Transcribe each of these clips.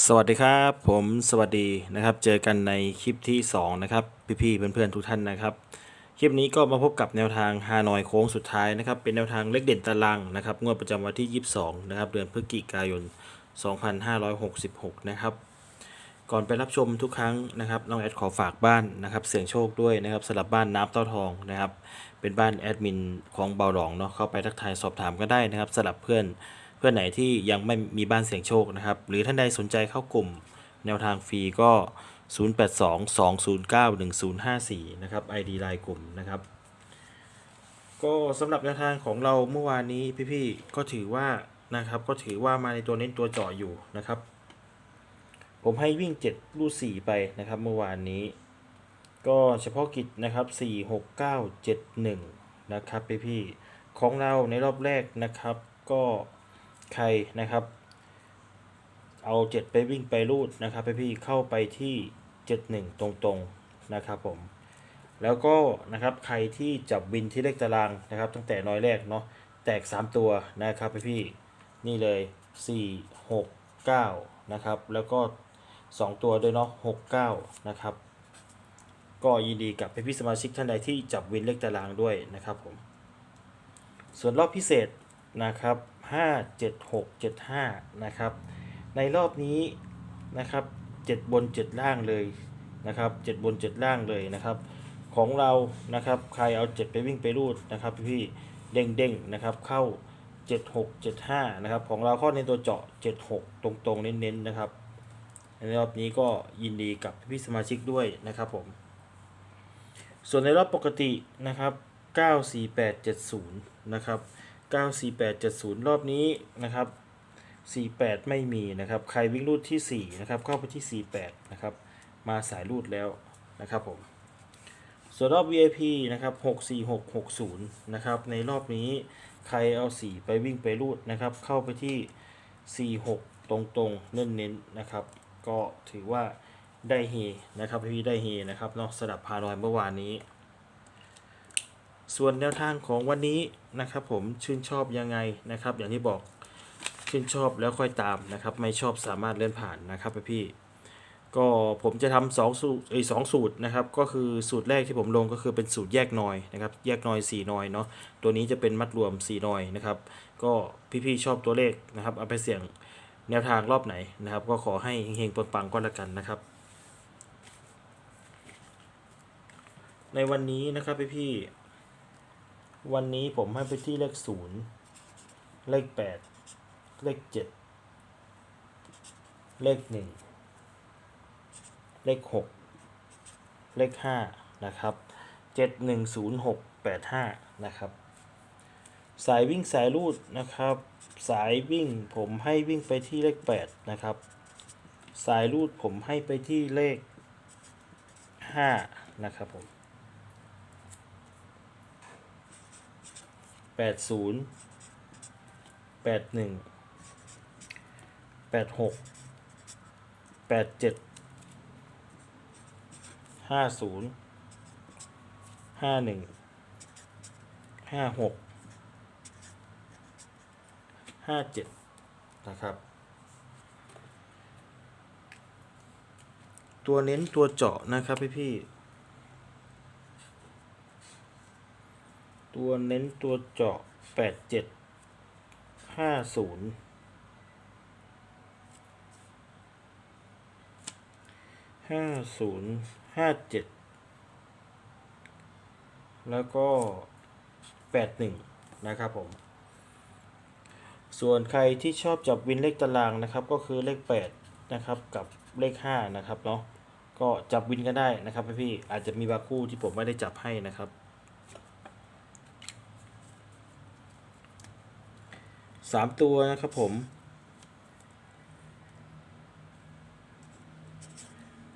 สวัสดีครับผมสวัสดีนะครับ เจอกันในคลิปที่ 2 นะครับ พี่ๆเพื่อนๆทุกท่านนะครับ คลิปนี้ก็มาพบกับแนวทางฮานอยโค้งสุดท้ายนะครับ เป็นแนวทางเลขเด่นตารางนะครับงวดประจำวันที่ 22 นะครับ เดือนพฤศจิกายน 2566 นะครับ ก่อนไปรับชมทุกครั้งนะครับน้องแอดขอฝากบ้านนะครับเสี่ยงโชคด้วยนะครับสำหรับบ้านน้ำเต้าทองนะครับ เป็นบ้านแอดมินของเบาหลองเนาะเข้าไปทักทายสอบถามก็ได้นะครับสำหรับเพื่อน พื่อนไหนที่ยังไม่มีบ้านเสี่ยงโชคนะครับ หรือท่านใดสนใจเข้ากลุ่มแนวทางฟรีก็ 0822091054 นะครับ ID ไลน์กลุ่มนะครับ ก็สำหรับแนวทางของเราเมื่อวานนี้พี่ๆก็ถือว่านะครับ ก็ถือว่ามาในตัวเน้นตัวเจาะอยู่นะครับ ผมให้วิ่ง 7 ลูด4ไปนะครับ เมื่อวานนี้ ก็เฉพาะกิจนะครับ 4 6 9 7 1 นะครับพี่พี่ๆของเราในรอบแรกนะครับก็ ใครนะครับ เอา7ไปวิ่งไปรูดนะครับพี่พี่เข้าไปที่71ตรงๆนะครับผมแล้วก็นะครับใครที่จับวินที่เลขตารางนะครับ ตั้งแต่น้อยแรกเนาะแตก 3 ตัวนะครับพี่พี่นี่เลย 4 6 9นะครับแล้วก็ 2 ตัวด้วยเนาะ6 9นะครับก็ยินดีกับพี่ๆสมาชิกท่านใดที่จับวินเลขตารางด้วยนะครับผมส่วนรอบพิเศษนะครับ 5 7 6 7 5นะครับในรอบนี้นะครับ7บน 7 ล่างเลยนะครับ7บน 7 ล่างเลยนะครับ ของเรานะครับใครเอา7ไปวิ่งไปรูดนะครับพี่ๆเด้งเด้งนะครับเข้า 7 6 7 5นะครับของเราข้อในตัวเจาะ 7 6 ตรงๆ เน้นๆนะครับในรอบนี้ก็ยินดีกับพี่สมาชิกด้วยนะครับผม ส่วนในรอบปกตินะครับ 94870 นะครับ 94870 รอบนี้นะครับ 48 ไม่มีนะครับ ใครวิ่งรูดที่ 4 นะครับ เข้าไปที่ 48 นะครับ มาสายรูดแล้วนะครับผมส่วนรอบ VIP นะครับ64660 นะครับ ในรอบนี้ใครเอา 4 ไปวิ่งไปรูดนะครับ เข้าไปที่ 46 ตรงๆ เน้นๆ นะครับ ก็ถือว่าได้เฮนะครับพี่ได้เฮนะครับเนาะสลับพานอยเมื่อวานนี้ ส่วนแนวทางของวันนี้นะครับผมชื่นชอบยังไงนะครับ อย่างที่บอกชื่นชอบแล้วค่อยตามนะครับ ไม่ชอบสามารถเลื่อนผ่านนะครับพี่ก็ผมจะทำสองสูตรเอ้สองสูตรนะครับ ก็คือสูตรแรกที่ผมลงก็คือเป็นสูตรแยกนอยนะครับ แยกนอย4นอยเนาะตัวนี้จะเป็นมัดรวม4นอยนะครับ ก็พี่ๆชอบตัวเลขนะครับ เอาไปเสี่ยงแนวทางรอบไหนนะครับ ก็ขอให้เฮงๆปังๆก็แล้วกันนะครับ ในวันนี้นะครับพี่ๆ วันนี้ผมให้ไปที่เลขศูนย์เลขแปดเลขเจ็ดเลขหนึ่งเลขหกเลขห้านะครับเจ็ดหนึ่งศูนย์หกแปดห้านะครับ สายวิ่งสายรูดนะครับ สายวิ่งผมให้วิ่งไปที่เลขแปดนะครับ สายรูดผมให้ไปที่เลขห้านะครับผม แปดศูนย์แปดหนึ่งแปดหกแปดเจ็ดห้าศูนย์ห้าหนึ่งห้าหกห้าเจ็ดนะครับ ตัวเน้นตัวเจาะนะครับพี่พี่ ตัวเน้นตัวเจาะแปดเจ็ดห้าศูนย์ห้าศูนย์ห้าเจ็ดแล้วก็แปดหนึ่งนะครับผม ส่วนใครที่ชอบจับวินเลขตารางนะครับก็คือเลขแปดนะครับกับเลขห้านะครับเนาะก็จับวินก็ได้นะครับพี่ๆอาจจะมีบางคู่ที่ผมไม่ได้จับให้นะครับ สามตัวนะครับผม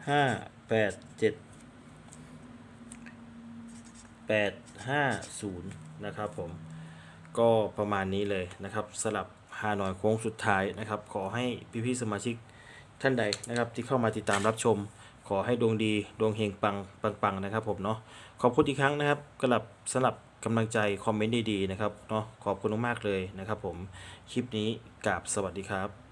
ห้าแปดเจ็ดแปดห้าศูนย์นะครับผมก็ประมาณนี้เลยนะครับสลับฮานอยโค้งสุดท้ายนะครับ ขอให้พี่ๆสมาชิกท่านใดนะครับ ที่เข้ามาติดตามรับชม ขอให้ดวงดีดวงเฮงปังปังปังนะครับผมเนาะขอบคุณอีกครั้งนะครับกลับสำหรับ กำลังใจคอมเมนต์ดีๆนะครับเนาะขอบคุณมากๆเลยนะครับผมคลิปนี้กราบสวัสดีครับ